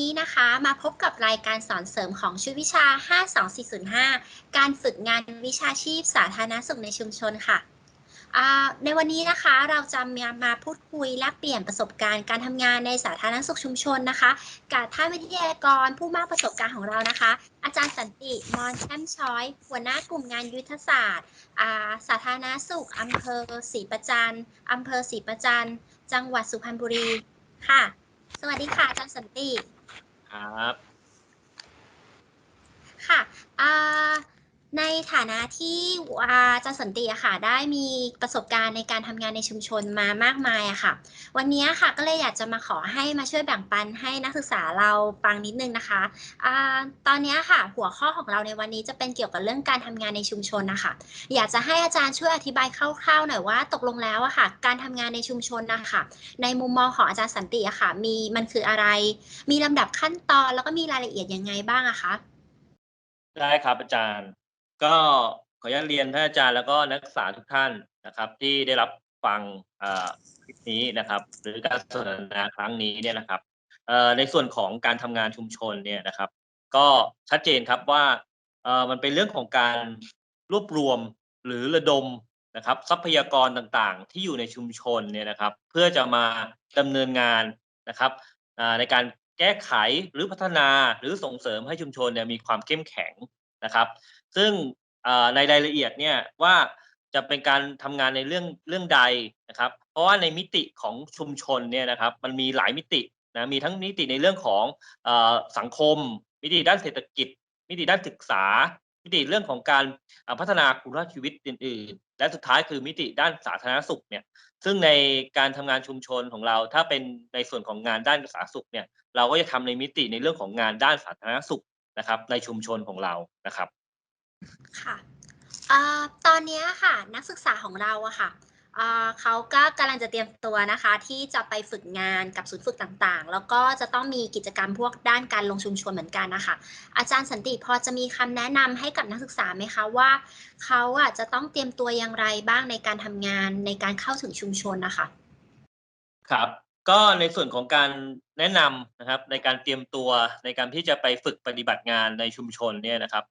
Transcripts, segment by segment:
นี้นะคะมาพบกับรายการสอนเสริมของชุดวิชา 52405 การฝึกงานวิชาชีพสาธารณสุขในชุมชนค่ะ ในวันนี้นะคะเราจะมามาพูดคุยแลกเปลี่ยนประสบการณ์การทำงานในสาธารณสุขชุมชนนะคะ กับท่านวิทยากรผู้มากประสบการณ์ของเรานะคะ อาจารย์สันติมอนแชมช้อย หัวหน้ากลุ่มงานยุทธศาสตร์สาธารณสุขอำเภอศรีประจันอำเภอศรีประจันจังหวัดสุพรรณบุรีค่ะสวัสดีค่ะอาจารย์สันติ ครับ ค่ะอ่า ในฐานะที่อาจารย์สันติอะค่ะ ได้มีประสบการณ์ในการทำงานในชุมชนมามากมายอะค่ะ วันนี้ค่ะก็เลยอยากจะมาขอให้มาช่วยแบ่งปันให้นักศึกษาเราฟังนิดนึงนะคะอตอนนี้ค่ะ หัวข้อของเราในวันนี้จะเป็นเกี่ยวกับเรื่องการทำงานในชุมชนนะคะอยากจะให้อาจารย์ช่วยอธิบายคร่าวๆหน่อยว่า ตกลงแล้วอะค่ะ การทำงานในชุมชนนะคะในมุมมองของอาจารย์สันติอะค่ะ มีมันคืออะไร มีลำดับขั้นตอนแล้วก็มีรายละเอียดยังไงบ้างอะคะได้ครับอาจารย์ ก็ขออนุญาตเรียนท่านอาจารย์แล้วก็นักศึกษาทุกท่านนะครับ ที่ได้รับฟังคลิปนี้นะครับ หรือการสนทนาครั้งนี้เนี่ยนะครับในส่วนของการทำงานชุมชนเนี่ยนะครับ ก็ชัดเจนครับว่ามันเป็นเรื่องของการรวบรวมหรือระดมนะครับ ทรัพยากรต่างๆ ที่อยู่ในชุมชนเนี่ยนะครับ เพื่อจะมาดำเนินงานนะครับในการแก้ไขหรือพัฒนาหรือส่งเสริมให้ชุมชนเนี่ยมีความเข้มแข็งนะครับ ซึ่งในรายละเอียดเนี่ยว่าจะเป็นการทำงานในเรื่องเรื่องใดนะครับ เพราะว่าในมิติของชุมชนเนี่ยนะครับมันมีหลายมิตินะมีทั้งมิติในเรื่องของอสังคม มิติด้านเศรษฐกิจ มิติด้านศึกษา มิติเรื่องของการพัฒนาคุณภาพชีวิตอื่น ๆ และสุดท้ายคือมิติด้านสาธารณสุขเนี่ยซึ่งในการทำงานชุมชนของเรา ถ้าเป็นในส่วนของงานด้านสาธารณสุขเนี่ยเราก็จะทำในมิติในเรื่องของงานด้านสาธารณสุขนะครับในชุมชนของเรานะครับ ค่ะเอ่อตอนนี้ค่ะ นักศึกษาของเราอะค่ะเอ่อเขาก็กำลังจะเตรียมตัวนะคะ ที่จะไปฝึกงานกับศูนย์ฝึกต่างๆ แล้วก็จะต้องมีกิจกรรมพวกด้านการลงชุมชนเหมือนกันนะคะ อาจารย์สันติพอจะมีคำแนะนำให้กับนักศึกษาไหมคะว่าเขาอะจะต้องเตรียมตัวอย่างไรบ้างในการทำงานในการเข้าถึงชุมชนนะคะ ครับ ก็ในส่วนของการแนะนำนะครับในการเตรียมตัวในการที่จะไปฝึกปฏิบัติงานในชุมชนเนี่ยนะครับ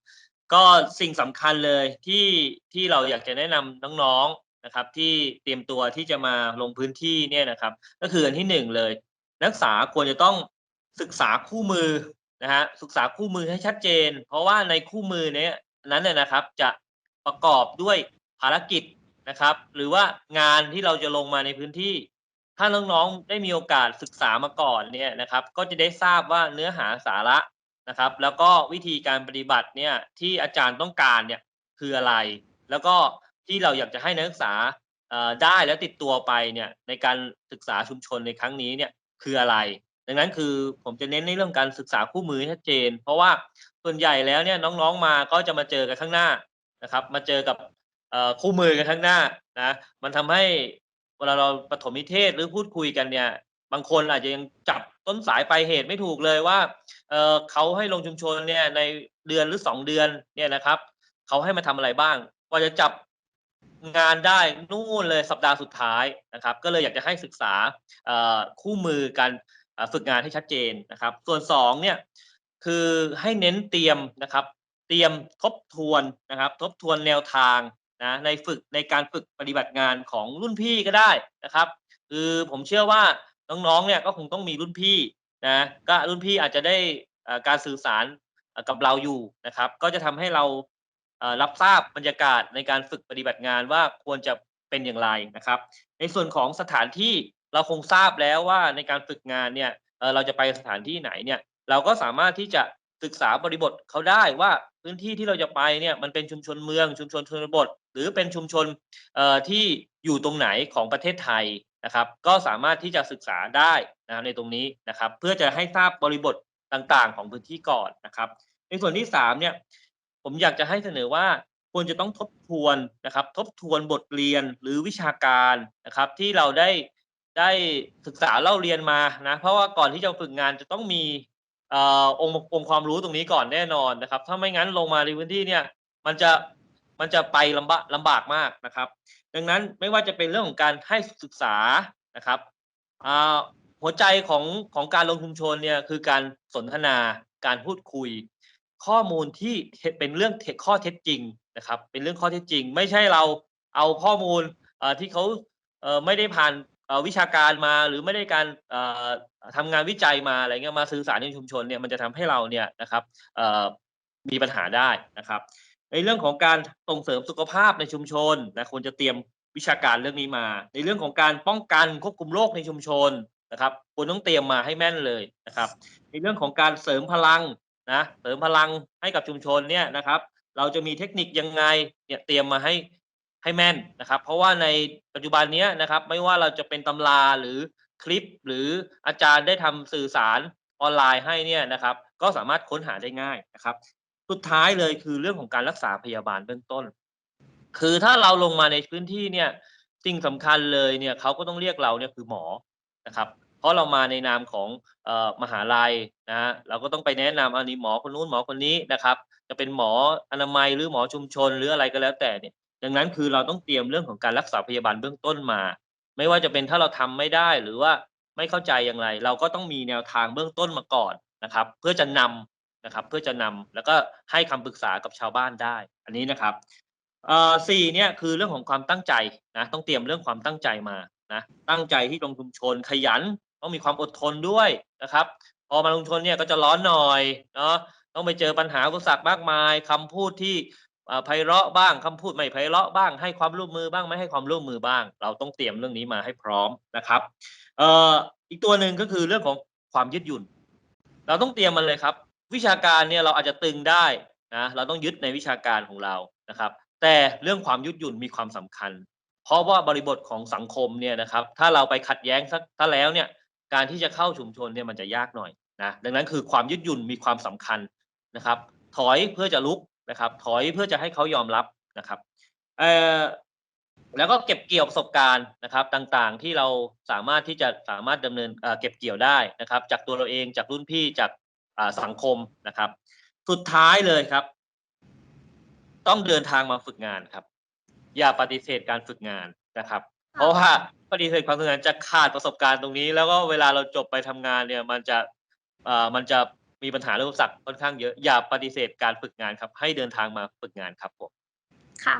ก็สิ่งสำคัญเลยที่ที่เราอยากจะแนะนำน้องๆนะครับ ที่เตรียมตัวที่จะมาลงพื้นที่เนี่ยนะครับ ก็คืออันที่หนึ่งเลย นักศึกษาควรจะต้องศึกษาคู่มือนะฮะศึกษาคู่มือให้ชัดเจน เพราะว่าในคู่มือเนี้ยนั้นเนี่ยนะครับจะประกอบด้วยภารกิจนะครับ หรือว่างานที่เราจะลงมาในพื้นที่ ถ้าน้องๆได้มีโอกาสศึกษามาก่อนเนี่ยนะครับ ก็จะได้ทราบว่าเนื้อหาสาระ นะครับ แล้วก็วิธีการปฏิบัติเนี่ยที่อาจารย์ต้องการเนี่ยคืออะไร แล้วก็ที่เราอยากจะให้นักศึกษาได้แล้วติดตัวไปเนี่ยในการศึกษาชุมชนในครั้งนี้เนี่ยคืออะไร ดังนั้นคือผมจะเน้นในเรื่องการศึกษาคู่มือชัดเจน เพราะว่าส่วนใหญ่แล้วเนี่ยน้องๆมาก็จะมาเจอกันข้างหน้านะครับ มาเจอกับคู่มือกันข้างหน้านะมันทำให้เวลาเราปฐมนิเทศหรือพูดคุยกันเนี่ย บางคนอาจจะยังจับ ต้นสายปลายเหตุไม่ถูกเลยว่าเออเขาให้ลงชุมชนเนี่ยในเดือนหรือสองเดือนเนี่ยนะครับเขาให้มาทำอะไรบ้างกว่าจะจับงานได้นู่นเลยสัปดาห์สุดท้ายนะครับ ก็เลยอยากจะให้ศึกษาคู่มือการฝึกงานให้ชัดเจนนะครับ ส่วนสองเนี่ยคือให้เน้นเตรียมนะครับ เตรียมทบทวนนะครับ ทบทวนแนวทางนะในฝึกในการฝึกปฏิบัติงานของรุ่นพี่ก็ได้นะครับ คือผมเชื่อว่า น้องๆเนี่ยก็คงต้องมีรุ่นพี่นะก็รุ่นพี่อาจจะได้การสื่อสารกับเราอยู่นะครับ ก็จะทำให้เรารับทราบบรรยากาศในการฝึกปฏิบัติงานว่าควรจะเป็นอย่างไรนะครับ ในส่วนของสถานที่เราคงทราบแล้วว่าในการฝึกงานเนี่ยเราจะไปสถานที่ไหนเนี่ยเราก็สามารถที่จะศึกษาบริบทเขาได้ว่าพื้นที่ที่เราจะไปเนี่ยมันเป็นชุมชนเมืองชุมชนชนบท หรือเป็นชุมชนที่อยู่ตรงไหนของประเทศไทย นะครับ ก็สามารถที่จะศึกษาได้นะครับในตรงนี้นะครับ เพื่อจะให้ทราบบริบทต่างๆ ของพื้นที่ก่อนนะครับ ในส่วนที่สามเนี่ยผมอยากจะให้เสนอว่าควรจะต้องทบทวนนะครับ ทบทวนบทเรียนหรือวิชาการนะครับ ที่เราได้ได้ศึกษาเล่าเรียนมานะ เพราะว่าก่อนที่จะฝึกงานจะต้องมีเอ่อองค์องค์ความรู้ตรงนี้ก่อนแน่นอนนะครับ ถ้าไม่งั้นลงมาในพื้นที่เนี่ย มันจะมันจะไปลำบากลำบากมากนะครับ ดังนั้นไม่ว่าจะเป็นเรื่องของการให้ศึกษานะครับหัวใจของของการลงชุมชนเนี่ยคือการสนทนาการพูดคุย ข้อมูลที่เป็นเรื่องข้อเท็จจริงนะครับ เป็นเรื่องข้อเท็จจริง ไม่ใช่เราเอาข้อมูลที่เขาไม่ได้ผ่านวิชาการมาหรือไม่ได้การเอ่อทำงานวิจัยมาอะไรเงี้ยมาสื่อสารในชุมชนเนี่ยมันจะทำให้เราเนี่ยนะครับมีปัญหาได้นะครับ ในเรื่องของการส่งเสริมสุขภาพในชุมชนนะควรจะเตรียมวิชาการเรื่องนี้มา ในเรื่องของการป้องกันควบคุมโรคในชุมชนนะครับควรต้องเตรียมมาให้แม่นเลยนะครับ ในเรื่องของการเสริมพลังนะเสริมพลังให้กับชุมชนเนี่ยนะครับ เราจะมีเทคนิคยังไงเนี่ยเตรียมมาให้ให้แม่นนะครับ เพราะว่าในปัจจุบันนี้นะครับ ไม่ว่าเราจะเป็นตำราหรือคลิปหรืออาจารย์ได้ทำสื่อสารออนไลน์ให้เนี่ยนะครับ ก็สามารถค้นหาได้ง่ายนะครับ สุดท้ายเลยคือเรื่องของการรักษาพยาบาลเบื้องต้น คือถ้าเราลงมาในพื้นที่เนี่ยสิ่งสำคัญเลยเนี่ยเขาก็ต้องเรียกเราเนี่ยคือหมอนะครับ เพราะเรามาในนามของออมหาลัยนะฮะเราก็ต้องไปแนะนำอันนี้หมอคนนู้นหมอคนนี้นะครับ จะเป็นหมออนามัยหรือหมอชุมชนหรืออะไรก็แล้วแต่เนี่ย ดังนั้นคือเราต้องเตรียมเรื่องของการรักษาพยาบาลเบื้องต้นมา ไม่ว่าจะเป็นถ้าเราทำไม่ได้หรือว่าไม่เข้าใจอย่างไร เราก็ต้องมีแนวทางเบื้องต้นมาก่อนนะครับ เพื่อจะนำ นะครับ เพื่อจะนำแล้วก็ให้คำปรึกษากับชาวบ้านได้ อันนี้นะครับเอ่อสี่เนี่ยคือเรื่องของความตั้งใจนะต้องเตรียมเรื่องความตั้งใจมานะตั้งใจที่ลงชุมชนขยันต้องมีความอดทนด้วยนะครับ พอมาลงชนเนี่ยก็จะร้อนหน่อยเนาะต้องไปเจอปัญหาอุปสรรคมากมายคำพูดที่ไพเราะบ้างคำพูดไม่ไพเราะบ้างให้ความร่วมมือบ้างไม่ให้ความร่วมมือบ้าง เราต้องเตรียมเรื่องนี้มาให้พร้อมนะครับเอ่ออีกตัวหนึ่งก็คือเรื่องของความยืดหยุ่น เราต้องเตรียมมันเลยครับ วิชาการเนี่ยเราอาจจะตึงได้นะเราต้องยึดในวิชาการของเรานะครับ แต่เรื่องความยืดหยุ่นมีความสำคัญ เพราะว่าบริบทของสังคมเนี่ยนะครับ ถ้าเราไปขัดแย้งซะถ้าแล้วเนี่ยการที่จะเข้าชุมชนเนี่ยมันจะยากหน่อยนะดังนั้นคือความยืดหยุ่นมีความสำคัญนะครับ ถอยเพื่อจะลุกนะครับ ถอยเพื่อจะให้เขายอมรับนะครับเอ่อแล้วก็เก็บเกี่ยวประสบการณ์นะครับ ต่างๆ ที่เราสามารถที่จะสามารถดำเนินเอ่อเก็บเกี่ยวได้นะครับ จากตัวเราเองจากรุ่นพี่จาก สังคมนะครับ สุดท้ายเลยครับ ต้องเดินทางมาฝึกงานครับ อย่าปฏิเสธการฝึกงานนะครับ เพราะว่าปฏิเสธความฝึกงานจะขาดประสบการณ์ตรงนี้ แล้วก็เวลาเราจบไปทำงานเนี่ย มันจะมันจะมีปัญหาเรื่องอุปสรรคค่อนข้างเยอะอย่าปฏิเสธการฝึกงานครับ ให้เดินทางมาฝึกงานครับผมค่ะ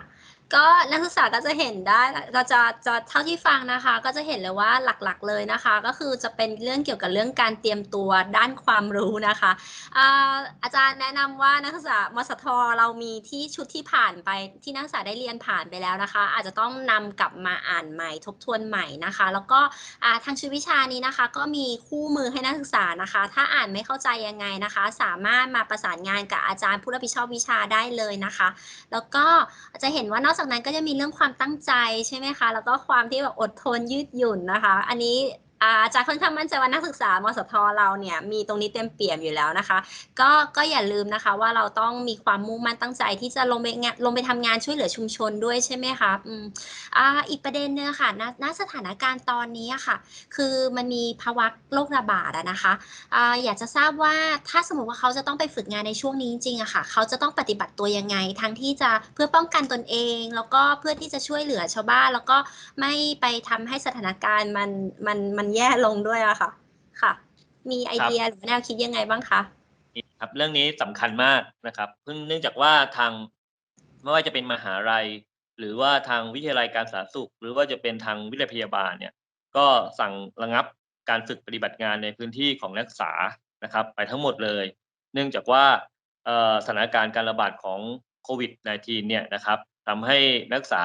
ก็นักศึกษาก็จะเห็นได้เราจะจะเท่าที่ฟังนะคะ ก็จะเห็นเลยว่าหลักๆเลยนะคะ ก็คือจะเป็นเรื่องเกี่ยวกับเรื่องการเตรียมตัวด้านความรู้นะคะอาอาจารย์แนะนำว่านักศึกษามสทเรามีที่ชุดที่ผ่านไปที่นักศึกษาได้เรียนผ่านไปแล้วนะคะ อาจจะต้องนำกลับมาอ่านใหม่ทบทวนใหม่นะคะ แล้วก็ทางชุดวิชานี้นะคะ ก็มีคู่มือให้นักศึกษานะคะ ถ้าอ่านไม่เข้าใจยังไงนะคะ สามารถมาประสานงานกับอาจารย์ผู้รับผิดชอบวิชาได้เลยนะคะ แล้วก็จะเห็นว่านอกจากนั้นก็จะมีเรื่องความตั้งใจใช่ไหมคะ แล้วก็ความที่แบบอดทนยืดหยุ่นนะคะ อันนี้ อาจารย์ค่อนข้างมั่นใจว่านักศึกษามสทเราเนี่ยมีตรงนี้เต็มเปี่ยมอยู่แล้วนะคะ ก็ก็อย่าลืมนะคะว่าเราต้องมีความมุ่งมั่นตั้งใจที่จะลงไปงานลงไปทำงานช่วยเหลือชุมชนด้วยใช่ไหมคะอืมอ่าอีกประเด็นนึงค่ะณณสถานการณ์ตอนนี้ค่ะ คือมันมีภาวะโรคระบาดนะคะอ่าอยากจะทราบว่าถ้าสมมติว่าเขาจะต้องไปฝึกงานในช่วงนี้จริงๆอะค่ะ เขาจะต้องปฏิบัติตัวยังไง ทั้งที่จะเพื่อป้องกันตนเอง แล้วก็เพื่อที่จะช่วยเหลือชาวบ้าน แล้วก็ไม่ไปทำให้สถานการณ์มันมันมันแย่ลงด้วยอะค่ะ ค่ะ มีไอเดียหรือแนวคิดยังไงบ้างคะครับเรื่องนี้สำคัญมากนะครับเพิ่งเนื่องจากว่าทางไม่ว่าจะเป็นมหาลัย หรือว่าทางวิทยาลัยการสาธารณสุข หรือว่าจะเป็นทางวิทยาลัยพยาบาลเนี่ย ก็สั่งระงับการฝึกปฏิบัติงานในพื้นที่ของนักศึกษานะครับ ไปทั้งหมดเลย เนื่องจากว่าเอ่อสถานการณ์การระบาดของโควิด -19 เนี่ยนะครับทำให้นักศึกษา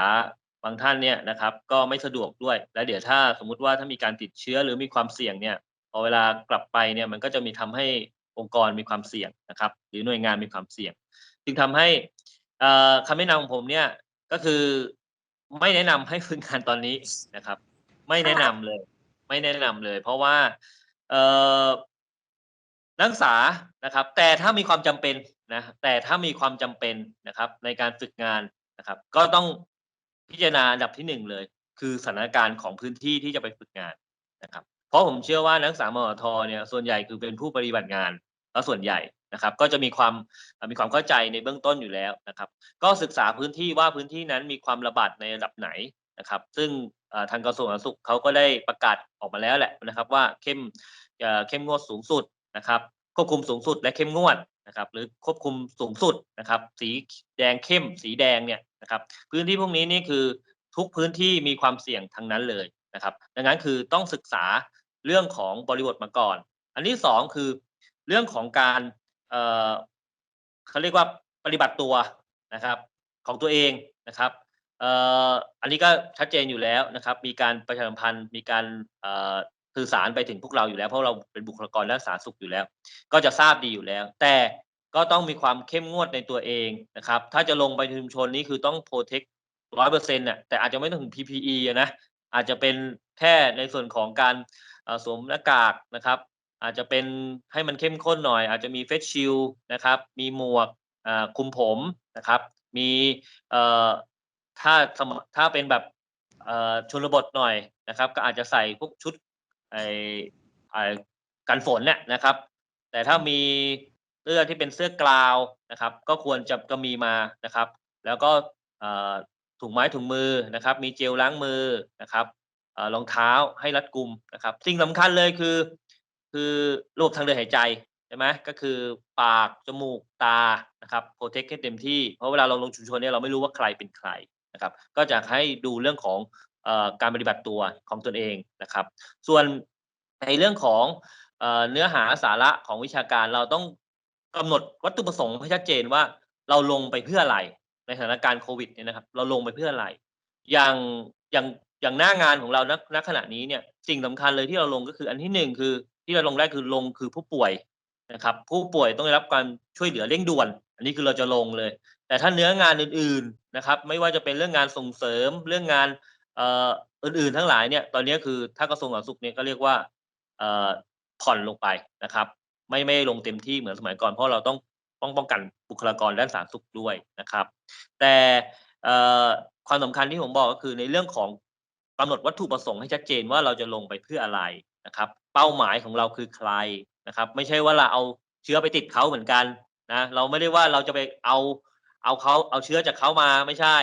บางท่านเนี่ยนะครับก็ไม่สะดวกด้วย และเดี๋ยวถ้าสมมุติว่าถ้ามีการติดเชื้อหรือมีความเสี่ยงเนี่ยพอเวลากลับไปเนี่ยมันก็จะมีทำให้องค์กรมีความเสี่ยงนะครับ หรือหน่วยงานมีความเสี่ยง จึงทำให้เอ่อคำแนะนำของผมเนี่ยก็คือไม่แนะนำให้ฝึกงานตอนนี้นะครับ ไม่แนะนำเลย ไม่แนะนำเลย เพราะว่านักศึกษานะครับ แต่ถ้ามีความจำเป็นนะแต่ถ้ามีความจำเป็นนะครับ ในการฝึกงานนะครับ ก็ต้อง พิจารณาอันดับที่หนึ่งเลย คือสถานการณ์ของพื้นที่ที่จะไปฝึกงานนะครับ เพราะผมเชื่อว่านักศึกษามอทเนี่ยส่วนใหญ่คือเป็นผู้ปฏิบัติงานแล้วส่วนใหญ่นะครับ ก็จะมีความมีความเข้าใจในเบื้องต้นอยู่แล้วนะครับ ก็ศึกษาพื้นที่ว่าพื้นที่นั้นมีความระบาดในระดับไหนนะครับ ซึ่งทางกระทรวงสาธารณสุขเขาก็ได้ประกาศออกมาแล้วแหละนะครับ ว่าเข้มเข้มงวดสูงสุดนะครับควบคุมสูงสุดและเข้มงวด นะครับหรือควบคุมสูงสุดนะครับ สีแดงเข้มสีแดงเนี่ยนะครับ พื้นที่พวกนี้นี่คือทุกพื้นที่มีความเสี่ยงทั้งนั้นเลยนะครับ ดังนั้นคือต้องศึกษาเรื่องของบริบทมาก่อน อันที่สองคือเรื่องของการเอ่อเขาเรียกว่าปฏิบัติตัวนะครับของตัวเองนะครับเอ่ออันนี้ก็ชัดเจนอยู่แล้วนะครับ มีการประชาสัมพันธ์ มีการเอ่อ สื่อสารไปถึงพวกเราอยู่แล้ว เพราะเราเป็นบุคลากรด้านสาธารณสุขอยู่แล้ว ก็จะทราบดีอยู่แล้ว แต่ก็ต้องมีความเข้มงวดในตัวเองนะครับ ถ้าจะลงไปชุมชนนี้คือต้องโปรเทคร้อยเปอร์เซ็นต์น่ะแต่อาจจะไม่ต้องถึง PPE อะนะอาจจะเป็นแค่ในส่วนของการสวมหน้ากากนะครับ อาจจะเป็นให้มันเข้มข้นหน่อย อาจจะมีเฟสชิลนะครับ มีหมวกคุมผมนะครับ มีถ้าถ้าเป็นแบบชนบทหน่อยนะครับ ก็อาจจะใส่พวกชุด ไอไอกันฝนเนี่ยนะครับ แต่ถ้ามีเสื้อที่เป็นเสื้อกลาวนะครับ ก็ควรจะก็มีมานะครับ แล้วก็ถุงไม้ถุงมือนะครับ มีเจลล้างมือนะครับเอ่อรองเท้าให้รัดกุมนะครับ สิ่งสำคัญเลยคือ คือระบบทางเดินหายใจใช่ไหมก็คือปากจมูกตานะครับโปรเทคให้เต็มที่เพราะเวลาเราลงชุมชนเนี่ยเราไม่รู้ว่าใครเป็นใครนะครับ ก็จะให้ดูเรื่องของ การปฏิบัติตัวของตนเองนะครับ ส่วนในเรื่องของเนื้อหาสาระของวิชาการเราต้องกำหนดวัตถุประสงค์ให้ชัดเจนว่าเราลงไปเพื่ออะไรในสถานการณ์โควิดเนี่ยนะครับ เราลงไปเพื่ออะไร อย่างอย่างอย่างหน้างานของเราณณขณะนี้เนี่ยสิ่งสำคัญเลยที่เราลงก็คืออันที่หนึ่งคือ ที่เราลงได้คือลงคือผู้ป่วยนะครับ ผู้ป่วยต้องได้รับการช่วยเหลือเร่งด่วน อันนี้คือเราจะลงเลย แต่ถ้าเนื้องานอื่น ๆนะครับ ไม่ว่าจะเป็นเรื่องงานส่งเสริม เรื่องงาน อื่นๆทั้งหลายเนี่ยตอนนี้คือถ้ากระทรวงสาธารณสุขเนี่ยก็เรียกว่าผ่อนลงไปนะครับ ไม่ไม่ลงเต็มที่เหมือนสมัยก่อนเพราะเราต้องป้องป้องกันบุคลากรด้านสาธารณสุขด้วยนะครับ แต่ความสำคัญที่ผมบอกก็คือในเรื่องของกำหนดวัตถุประสงค์ให้ชัดเจนว่าเราจะลงไปเพื่ออะไรนะครับ เป้าหมายของเราคือใครนะครับ ไม่ใช่ว่าเราเอาเชื้อไปติดเขาเหมือนกันนะเราไม่ได้ว่าเราจะไปเอาเอาเขาเอาเชื้อจากเขามาไม่ใช่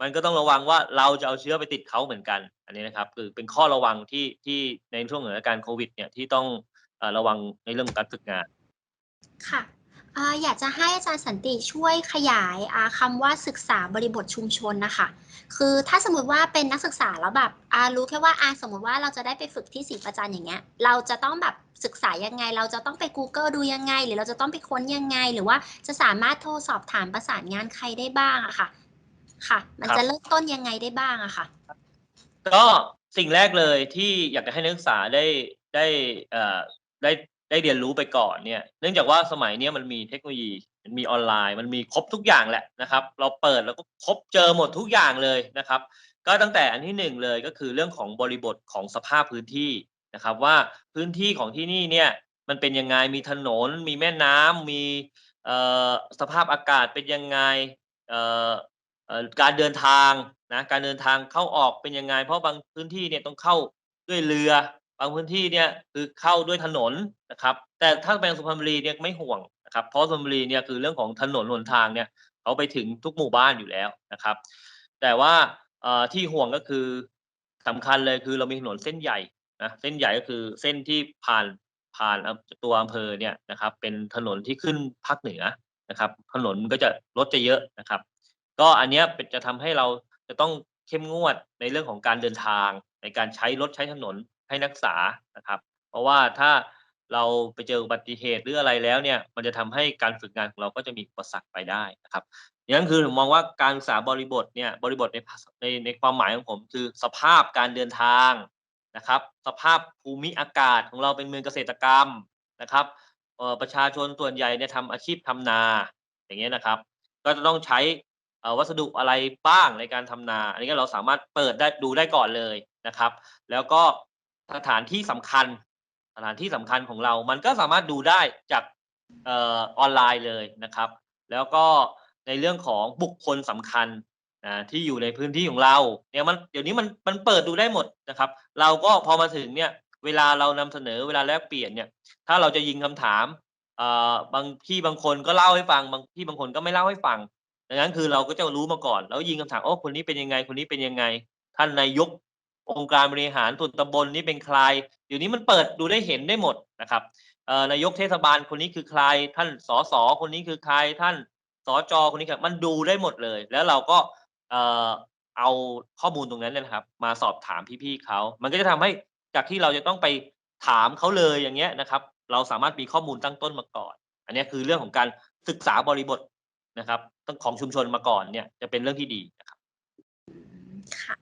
มันก็ต้องระวังว่าเราจะเอาเชื้อไปติดเขาเหมือนกัน อันนี้นะครับ คือเป็นข้อระวังที่ที่ในช่วงสถานการณ์โควิด เนี่ยที่ต้องอระวังในเรื่องการฝึกงาน ค่ะอยากจะให้อาจารย์สันติช่วยขยายาคำว่าศึกษาบริบทชุมชนนะคะ คือถ้าสมมติว่าเป็นนักศึกษาแล้วแบบรู้แค่ว่าอาสมมติว่าเราจะได้ไปฝึกที่ศรีประจันอย่างเงี้ย เราจะต้องแบบศึกษายังไง เราจะต้องไป Google ดูยังไง หรือเราจะต้องไปค้นยังไง หรือว่าจะสามารถโทรสอบถามประสานงานใครได้บ้างอะค่ะ ค่ะ มันครับจะเริ่มต้นยังไงได้บ้างอะค่ะ ก็สิ่งแรกเลยที่อยากจะให้นักศึกษาได้ได้เอ่อได้ได้เรียนรู้ไปก่อนเนี่ย เนื่องจากว่าสมัยเนี้ยมันมีเทคโนโลยีมันมีออนไลน์ มันมีครบทุกอย่างแหละนะครับ เราเปิดแล้วก็ครบเจอหมดทุกอย่างเลยนะครับ ก็ตั้งแต่อันที่หนึ่งเลยก็คือเรื่องของบริบทของสภาพพื้นที่นะครับ ว่าพื้นที่ของที่นี่เนี่ยมันเป็นยังไงมีถนน มีแม่น้ำมีเอ่อสภาพอากาศเป็นยังไงเอ่อเอ่อ การเดินทางนะการเดินทางเข้าออกเป็นยังไง เพราะบางพื้นที่เนี่ยต้องเข้าด้วยเรือ บางพื้นที่เนี่ยคือเข้าด้วยถนนนะครับ แต่ถ้าเป็นสุพรรณบุรีเนี่ยไม่ห่วงนะครับ เพราะสุพรรณบุรีเนี่ยคือเรื่องของถนนหนทางเนี่ยเขาไปถึงทุกหมู่บ้านอยู่แล้วนะครับ แต่ว่าที่ห่วงก็คือสำคัญเลยคือเรามีถนนเส้นใหญ่นะเส้นใหญ่ก็คือเส้นที่ผ่านผ่านตัวอำเภอเนี่ยนะครับ เป็นถนนที่ขึ้นภาคเหนือนะครับ ถนนมันก็จะรถจะเยอะนะครับ ก็อันเนี้ยเป็นจะทำให้เราจะต้องเข้มงวดในเรื่องของการเดินทาง ในการใช้รถใช้ถนนให้นักศึกษานะครับ เพราะว่าถ้าเราไปเจออุบัติเหตุหรืออะไรแล้วเนี่ย มันจะทำให้การฝึกงานของเราก็จะมีอุปสรรคไปได้นะครับอย่างนั้นคือผมมองว่าการศึกษาบริบทเนี่ยบริบทในในในความหมายของผมคือสภาพการเดินทางนะครับ สภาพภูมิอากาศของเราเป็นเมืองเกษตรกรรมนะครับประชาชนส่วนใหญ่เนี่ยทำอาชีพทำนาอย่างเงี้ยนะครับ ก็จะต้องใช้ วัสดุอะไรบ้างในการทำนา อันนี้ก็เราสามารถเปิดได้ดูได้ก่อนเลยนะครับ แล้วก็สถานที่สำคัญ สถานที่สำคัญของเรา มันก็สามารถดูได้จากออนไลน์เลยนะครับ แล้วก็ในเรื่องของบุคคลสำคัญนะที่อยู่ในพื้นที่ของเราเนี่ยมันเดี๋ยวนี้มันมันเปิดดูได้หมดนะครับ เราก็พอมาถึงเนี่ยเวลาเรานำเสนอเวลาแลกเปลี่ยนเนี่ย ถ้าเราจะยิงคำถามบางที่บางคนก็เล่าให้ฟัง บางที่บางคนก็ไม่เล่าให้ฟัง ดังนั้นคือเราก็จะรู้มาก่อน แล้วยิงคำถามโอ้คนนี้เป็นยังไงคนนี้เป็นยังไง ท่านนายกองค์การบริหารส่วนตำบลนี้เป็นใครเดี๋ยวนี้มันเปิดดูได้เห็นได้หมดนะครับนายกเทศบาลคนนี้คือใคร ท่านสสคนนี้คือใครท่านสจคนนี้ครับมันดูได้หมดเลย แล้วเราก็เออเอาข้อมูลตรงนั้นนะครับ มาสอบถามพี่ๆเขามันก็จะทำให้จากที่เราจะต้องไปถามเขาเลยอย่างเงี้ยนะครับ เราสามารถมีข้อมูลตั้งต้นมาก่อน อันนี้คือเรื่องของการศึกษาบริบท นะครับต้องของชุมชนมาก่อนเนี่ยจะเป็นเรื่องที่ดีนะครับค่ะ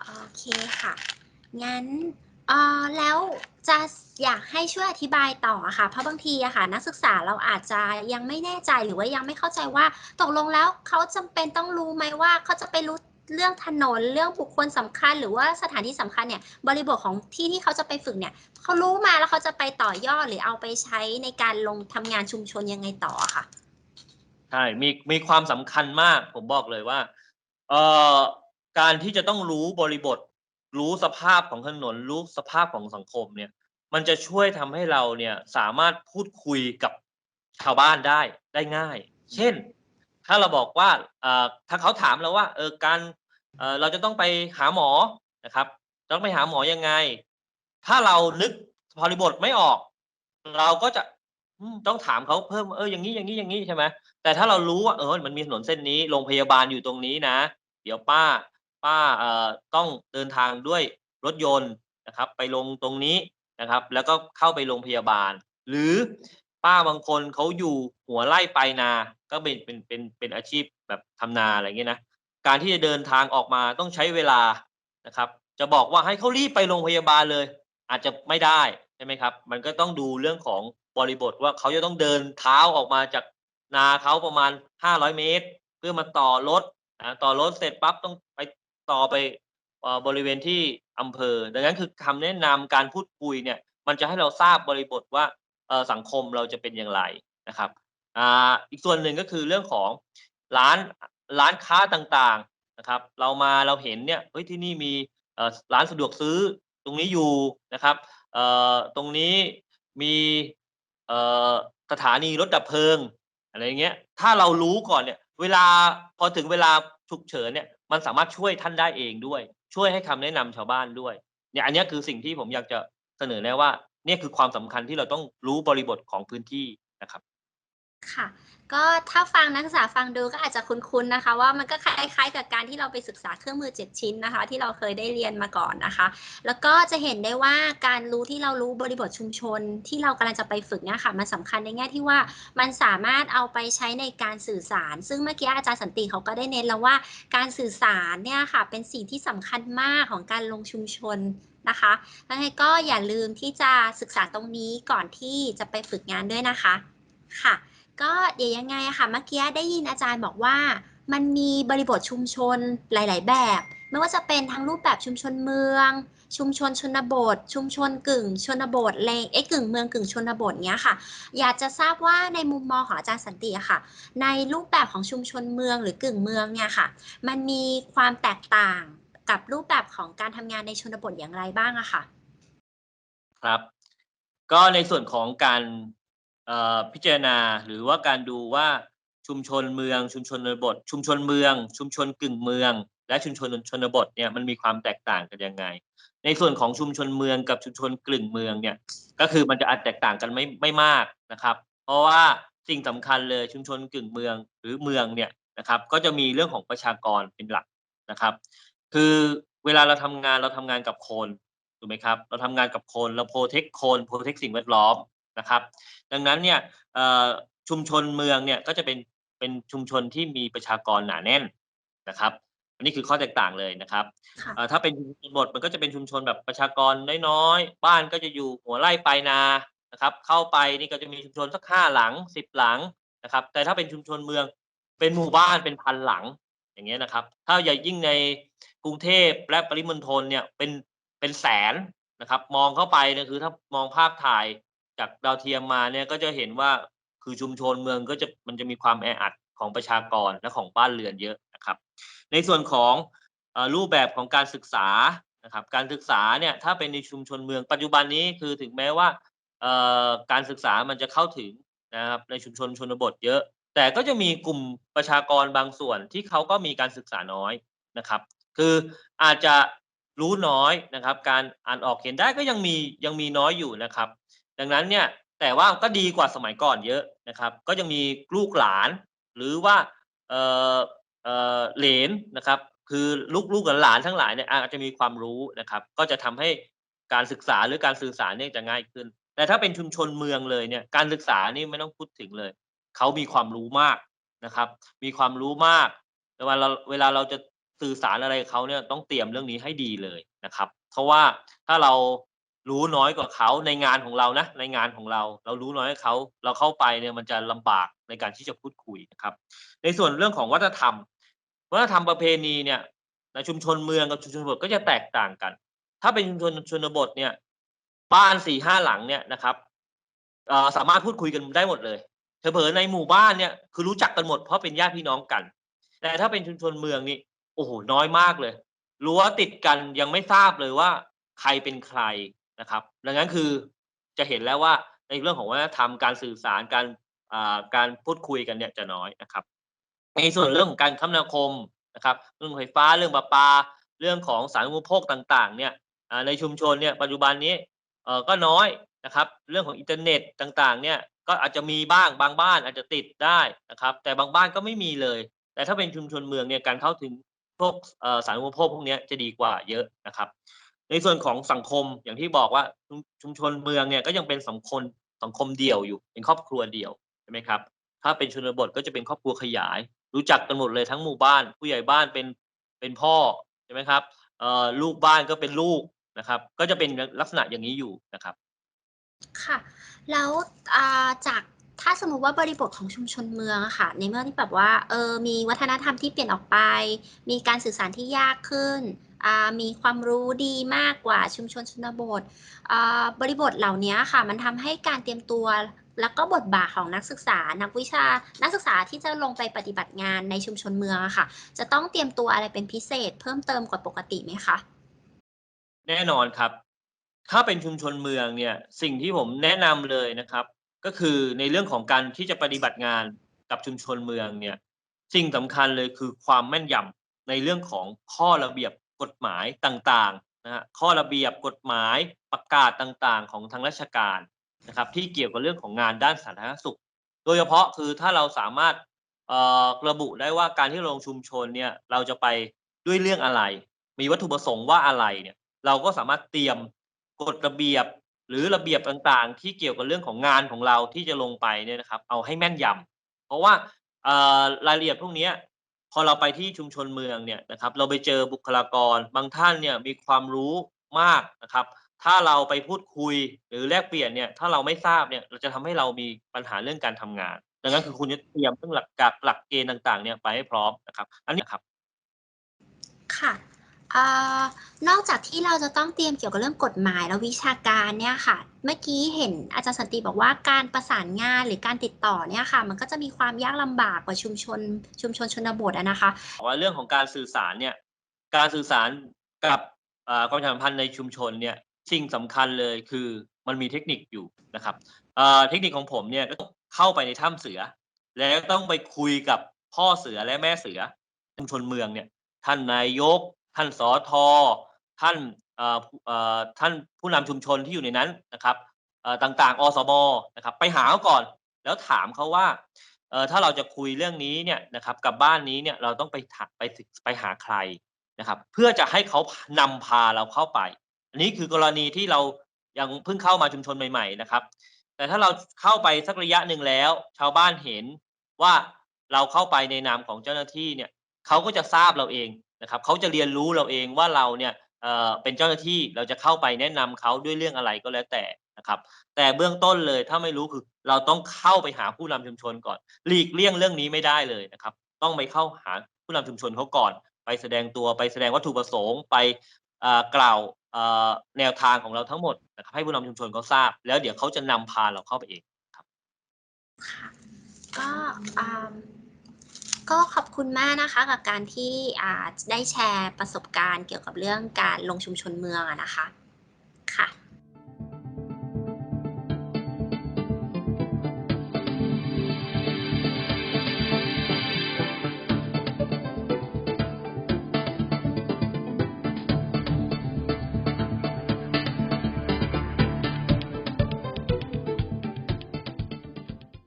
โอเคค่ะ งั้นเออแล้วจะอยากให้ช่วยอธิบายต่อค่ะ เพราะบางทีอะค่ะ นักศึกษาเราอาจจะยังไม่แน่ใจหรือว่ายังไม่เข้าใจว่า ตกลงแล้วเขาจำเป็นต้องรู้ไหมว่าเขาจะไปรู้เรื่องถนนเรื่องบุคคลสำคัญ หรือว่าสถานที่สำคัญเนี่ยบริบทของที่ที่เขาจะไปฝึกเนี่ยเขารู้มาแล้วเขาจะไปต่อยอดหรือเอาไปใช้ในการลงทำงานชุมชนยังไงต่อค่ะ ใช่มีมีความสำคัญมาก ผมบอกเลยว่าเอ่อการที่จะต้องรู้บริบท รู้สภาพของถนน รู้สภาพของสังคมเนี่ย มันจะช่วยทำให้เราเนี่ยสามารถพูดคุยกับชาวบ้านได้ได้ง่าย เช่น ถ้าเราบอกว่าเอ่อถ้าเขาถามเราว่าเออการเอ่อเราจะต้องไปหาหมอนะครับ ต้องไปหาหมอยังไง ถ้าเรานึกบริบทไม่ออก เราก็จะ อืมต้องถามเขาเพิ่มเอออย่างงี้อย่างงี้อย่างงี้ใช่ไหมแต่ถ้าเรารู้ว่าเออมันมีถนนเส้นนี้โรงพยาบาลอยู่ตรงนี้นะ เดี๋ยวป้า ป้าเอ่อต้องเดินทางด้วยรถยนต์นะครับ ไปลงตรงนี้นะครับ แล้วก็เข้าไปโรงพยาบาล หรือป้าบางคนเขาอยู่หัวไร่ไปลายนา ก็เป็นเป็นเป็นเป็นอาชีพแบบทำนาอะไรเงี้ยนะการที่จะเดินทางออกมาต้องใช้เวลานะครับ จะบอกว่าให้เขารีบไปโรงพยาบาลเลย อาจจะไม่ได้ใช่ไหมครับ มันก็ต้องดูเรื่องของ บริบทว่าเขาจะต้องเดินเท้าออกมาจากนาเขาประมาณ 500 เมตร เพื่อมาต่อรถนะต่อรถเสร็จปั๊บต้องไปต่อไปบริเวณที่อำเภอ ดังนั้นคือคำแนะนำการพูดคุยเนี่ยมันจะให้เราทราบบริบทว่าสังคมเราจะเป็นอย่างไรนะครับออีกส่วนหนึ่งก็คือเรื่องของร้านร้านค้าต่างๆนะครับ เรามาเราเห็นเนี่ยเฮ้ยที่นี่มีร้านสะดวกซื้อตรงนี้อยู่นะครับตรงนี้มี สถานีรถดับเพลิงอะไรอย่างเงี้ย ถ้าเรารู้ก่อนเนี่ย เวลาพอถึงเวลาฉุกเฉินเนี่ย มันสามารถช่วยท่านได้เองด้วย ช่วยให้คำแนะนำชาวบ้านด้วย เนี่ยอันนี้คือสิ่งที่ผมอยากจะเสนอแนะว่า เนี่ยคือความสำคัญที่เราต้องรู้บริบทของพื้นที่นะครับ ค่ะ ก็ถ้าฟังนักศึกษาฟังดูก็อาจจะคุ้นๆนะคะ ว่ามันก็คล้ายๆกับการที่เราไปศึกษาเครื่องมือ 7 ชิ้นนะคะ ที่เราเคยได้เรียนมาก่อนนะคะ แล้วก็จะเห็นได้ว่าการรู้ที่เรารู้บริบทชุมชน ที่เรากำลังจะไปฝึกเนี่ยค่ะมันสำคัญในแง่ที่ว่ามันสามารถเอาไปใช้ในการสื่อสาร ซึ่งเมื่อกี้อาจารย์สันติเขาก็ได้เน้นแล้วว่าการสื่อสารเนี่ยค่ะเป็นสิ่งที่สำคัญมากของการลงชุมชนนะคะ แล้วก็อย่าลืมที่จะศึกษาตรงนี้ก่อนที่จะไปฝึกงานด้วยนะคะ ค่ะ ก็เดี๋ยวยังไงอะค่ะเมื่อกี้ได้ยินอาจารย์บอกว่า มันมีบริบทชุมชนหลาย ๆ แบบ ไม่ว่าจะเป็นทั้งรูปแบบชุมชนเมือง ชุมชนชนบท ชุมชนกึ่ง ชนบทเลยเอ้กึ่งเมืองกึ่งชนบทเนี้ยค่ะ อยากจะทราบว่าในมุมมองของอาจารย์สันติอะค่ะ ในรูปแบบของชุมชนเมืองหรือกึ่งเมืองเนี่ยค่ะ มันมีความแตกต่างกับรูปแบบของการทำงานในชนบทอย่างไรบ้างอะค่ะ ครับ ก็ในส่วนของการ พิจารณาหรือว่าการดูว่าชุมชนเมือง ชุมชนชนบท ชุมชนเมือง ชุมชนกึ่งเมือง และชุมชนชนบทเนี่ยมันมีความแตกต่างกันยังไง ในส่วนของชุมชนเมืองกับชุมชนกึ่งเมืองเนี่ยก็คือมันจะอาจแตกต่างกันไม่ไม่มากนะครับ เพราะว่าสิ่งสำคัญเลยชุมชนกึ่งเมืองหรือเมืองเนี่ยนะครับก็จะมีเรื่องของประชากรเป็นหลักนะครับ คือเวลาเราทำงานเราทำงานกับคนถูกไหมครับ เราทำงานกับคนเราโปรเทคคนโปรเทคสิ่งแวดล้อม นะครับ ดังนั้นเนี่ยเอ่อชุมชนเมืองเนี่ยก็จะเป็นเป็นชุมชนที่มีประชากรหนาแน่นนะครับ อันนี้คือข้อแตกต่างเลยนะครับค่ะเอ่อถ้าเป็นชุมชนบทมันก็จะเป็นชุมชนแบบประชากรน้อยๆบ้านก็จะอยู่หัวไร่ปลายนานะครับ เข้าไปนี่ก็จะมีชุมชนสักห้าหลังสิบหลังนะครับ แต่ถ้าเป็นชุมชนเมืองเป็นหมู่บ้านเป็นพันหลังอย่างเงี้ยนะครับ ถ้าใหญ่ยิ่งในกรุงเทพและปริมณฑลเนี่ยเป็นเป็นแสนนะครับ มองเข้าไปเนี่ยคือถ้ามองภาพถ่าย จากดาวเทียมมาเนี่ยก็จะเห็นว่าคือชุมชนเมืองก็จะมันจะมีความแออัดของประชากรและของบ้านเรือนเยอะนะครับ ในส่วนของอรูปแบบของการศึกษานะครับ การศึกษาเนี่ยถ้าเป็นในชุมชนเมืองปัจจุบันนี้คือถึงแม้ว่าการศึกษามันจะเข้าถึงนะครับในชุมชนชนบทเยอะ แต่ก็จะมีกลุ่มประชากรบางส่วนที่เขาก็มีการศึกษาน้อยนะครับ คืออาจจะรู้น้อยนะครับ การอ่านออกเขียนได้ก็ยังมียังมีน้อยอยู่นะครับ ดังนั้นเนี่ยแต่ว่าก็ดีกว่าสมัยก่อนเยอะนะครับ ก็ยังมีลูกหลานหรือว่าเออเออเหลนนะครับ คือลูกลูกหลานทั้งหลายเนี่ยอาจจะมีความรู้นะครับ ก็จะทำให้การศึกษาหรือการสื่อสารเนี่ยจะง่ายขึ้น แต่ถ้าเป็นชุมชนเมืองเลยเนี่ยการศึกษานี่ไม่ต้องพูดถึงเลยเขามีความรู้มากนะครับ มีความรู้มากแต่ว่าเราเวลาเราจะสื่อสารอะไรเขาเนี่ยต้องเตรียมเรื่องนี้ให้ดีเลยนะครับ เพราะว่าถ้าเรา รู้น้อยกว่าเขาในงานของเรานะในงานของเรา เรารู้น้อยกว่าเขาเราเข้าไปเนี่ยมันจะลำบากในการที่จะพูดคุยนะครับ ในส่วนเรื่องของวัฒนธรรม วัฒนธรรมประเพณีเนี่ยในชุมชนเมืองกับชุมชนบทก็จะแตกต่างกัน ถ้าเป็นชุมชนชนบทเนี่ยบ้านสี่ห้าหลังเนี่ยนะครับสามารถพูดคุยกันได้หมดเลยเผลอๆในหมู่บ้านเนี่ยคือรู้จักกันหมดเพราะเป็นญาติพี่น้องกัน แต่ถ้าเป็นชุมชนเมืองนี่โอ้โหน้อยมากเลยรั้วติดกันยังไม่ทราบเลยว่า ใครเป็นใคร นะครับ ดังนั้นคือจะเห็นแล้วว่าในเรื่องของวัฒนธรรมการสื่อสารการอ่าการพูดคุยกันเนี่ยจะน้อยนะครับ ในส่วนเรื่องของการคมนาคมนะครับ เรื่องไฟฟ้าเรื่องประปา เรื่องของสาธารณูปโภคต่างๆ เนี่ยอ่าในชุมชนเนี่ยปัจจุบันนี้เอ่อก็น้อยนะครับ เรื่องของอินเทอร์เน็ตต่างๆ เนี่ยก็อาจจะมีบ้างบางบ้านอาจจะติดได้นะครับ แต่บางบ้านก็ไม่มีเลย แต่ถ้าเป็นชุมชนเมืองเนี่ยการเข้าถึงพวกอ่อสารณูปโภคพวกนี้จะดีกว่าเยอะนะครับ ในส่วนของสังคมอย่างที่บอกว่าชุมชนเมืองเนี่ยก็ยังเป็นสังคมสังคมเดี่ยวอยู่เป็นครอบครัวเดี่ยวใช่ไหมครับ ถ้าเป็นชนบทก็จะเป็นครอบครัวขยาย รู้จักกันหมดเลยทั้งหมู่บ้าน ผู้ใหญ่บ้านเป็นเป็นพ่อใช่ไหมครับเอ่อลูกบ้านก็เป็นลูกนะครับ ก็จะเป็นลักษณะอย่างนี้อยู่นะครับ ค่ะ แล้วจากถ้าสมมติว่าบริบทของชุมชนเมืองอะค่ะ ในเมื่อที่แบบว่าเออมีวัฒนธรรมที่เปลี่ยนออกไป มีการสื่อสารที่ยากขึ้น มีความรู้ดีมากกว่าชุมชนชนบท บริบทเหล่านี้ค่ะ มันทำให้การเตรียมตัวแล้วก็บทบาทของนักศึกษา นักวิชา นักศึกษาที่จะลงไปปฏิบัติงานในชุมชนเมืองค่ะ จะต้องเตรียมตัวอะไรเป็นพิเศษ เพิ่มเติมกว่าปกติไหมคะ แน่นอนครับ ถ้าเป็นชุมชนเมืองเนี่ย สิ่งที่ผมแนะนำเลยนะครับ ก็คือในเรื่องของการที่จะปฏิบัติงานกับชุมชนเมืองเนี่ย สิ่งสำคัญเลยคือความแม่นยำในเรื่องของข้อระเบียบ กฎหมายต่างๆนะฮะข้อระเบียบกฎหมายประกาศต่างๆ ของทางราชการนะครับที่เกี่ยวกับเรื่องของงานด้านสาธารณสุข โดยเฉพาะคือถ้าเราสามารถระบุได้ว่าการที่ลงชุมชนเนี่ยเราจะไปด้วยเรื่องอะไร มีวัตถุประสงค์ว่าอะไรเนี่ยเราก็สามารถเตรียมกฎระเบียบหรือระเบียบต่างๆ ที่เกี่ยวกับเรื่องของงานของเราที่จะลงไปเนี่ยนะครับเอาให้แม่นยำเพราะว่ารายละเอียดพวกนี้ อเราไปที่ชุมชนเมืองเนี่ยนะครับ เราไปเจอบุคลากร บางท่านเนี่ยมีความรู้มากนะครับ ถ้าเราไปพูดคุยหรือแลกเปลี่ยนเนี่ย ถ้าเราไม่ทราบเนี่ย เราจะทำให้เรามีปัญหาเรื่องการทำงาน ดังนั้นคือคุณจะเตรียมเรื่องหลักกหลักเกณฑ์ต่าง ๆ เนี่ยไปให้พร้อมนะครับ อันนี้ครับ ค่ะ นอกจากที่เราจะต้องเตรียมเกี่ยวกับเรื่องกฎหมายและวิชาการเนี่ยค่ะ เมื่อกี้เห็นอาจารย์สันติบอกว่าการประสานงานหรือการติดต่อเนี่ยค่ะ มันก็จะมีความยากลำบากกว่าชุมชน ชุมชนชนบทอะนะคะว่าเรื่องของการสื่อสารเนี่ยการสื่อสารกับความสัมพันธ์ในชุมชนเนี่ยสิ่งสำคัญเลยคือมันมีเทคนิคอยู่นะครับเทคนิคของผมเนี่ยก็ต้องเข้าไปในถ้ำเสือ แล้วต้องไปคุยกับพ่อเสือและแม่เสือชุมชนเมืองเนี่ยท่านนายก ท่านสอทอท่านผู้เอ่อท่านผู้นำชุมชนที่อยู่ในนั้นนะครับต่างๆ อสมนะครับ ไปหาเขาก่อน แล้วถามเขาว่าถ้าเราจะคุยเรื่องนี้เนี่ยนะครับ กับบ้านนี้เนี่ยเราต้องไปไปไปหาใครนะครับ เพื่อจะให้เขานำพาเราเข้าไป อันนี้คือกรณีที่เรายังเพิ่งเข้ามาชุมชนใหม่ ๆนะครับ แต่ถ้าเราเข้าไปสักระยะหนึ่งแล้ว ชาวบ้านเห็นว่าเราเข้าไปในนามของเจ้าหน้าที่เนี่ยเขาก็จะทราบเราเอง นะครับเขาจะเรียนรู้เราเองว่าเราเนี่ยเป็นเจ้าหน้าที่เราจะเข้าไปแนะนำเขาด้วยเรื่องอะไรก็แล้วแต่นะครับ แต่เบื้องต้นเลยถ้าไม่รู้คือเราต้องเข้าไปหาผู้นำชุมชนก่อนหลีกเลี่ยงเรื่องนี้ไม่ได้เลยนะครับ ต้องไปเข้าหาผู้นำชุมชนเขาก่อน ไปแสดงตัวไปแสดงวัตถุประสงค์ไปกล่าวแนวทางของเราทั้งหมดนะครับให้ผู้นำชุมชนเขาทราบ แล้วเดี๋ยวเขาจะนำพาเราเข้าไปเองค่ะก็อ่า ก็ขอบคุณมากนะคะกับการที่ได้แชร์ประสบการณ์เกี่ยวกับเรื่องการลงชุมชนเมืองนะคะ ค่ะ